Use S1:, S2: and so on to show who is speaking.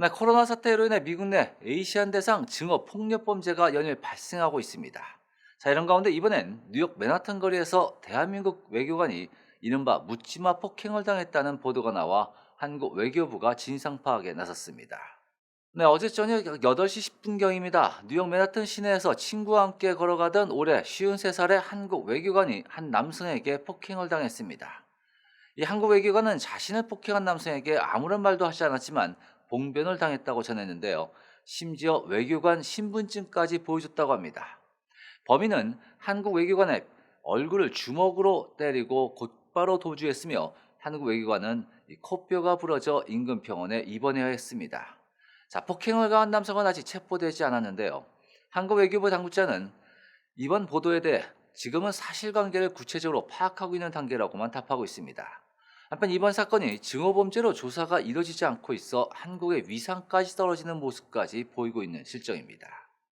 S1: 네, 코로나 사태로 인해 미국 내 에이시안 대상 증오 폭력 범죄가 연일 발생하고 있습니다. 자, 이런 가운데 이번엔 뉴욕 맨하탄 거리에서 대한민국 외교관이 이른바 묻지마 폭행을 당했다는 보도가 나와 한국 외교부가 진상 파악에 나섰습니다. 네, 어제 저녁 8시 10분경입니다. 뉴욕 맨하튼 시내에서 친구와 함께 걸어가던 올해 53살의 한국 외교관이 한 남성에게 폭행을 당했습니다. 이 한국 외교관은 자신을 폭행한 남성에게 아무런 말도 하지 않았지만 봉변을 당했다고 전했는데요. 심지어 외교관 신분증까지 보여줬다고 합니다. 범인은 한국 외교관의 얼굴을 주먹으로 때리고 곧바로 도주했으며 한국 외교관은 이 코뼈가 부러져 인근 병원에 입원해야 했습니다. 자, 폭행을 가한 남성은 아직 체포되지 않았는데요. 한국 외교부 당국자는 이번 보도에 대해 지금은 사실관계를 구체적으로 파악하고 있는 단계라고만 답하고 있습니다. 한편 이번 사건이 증오범죄로 조사가 이뤄지지 않고 있어 한국의 위상까지 떨어지는 모습까지 보이고 있는 실정입니다.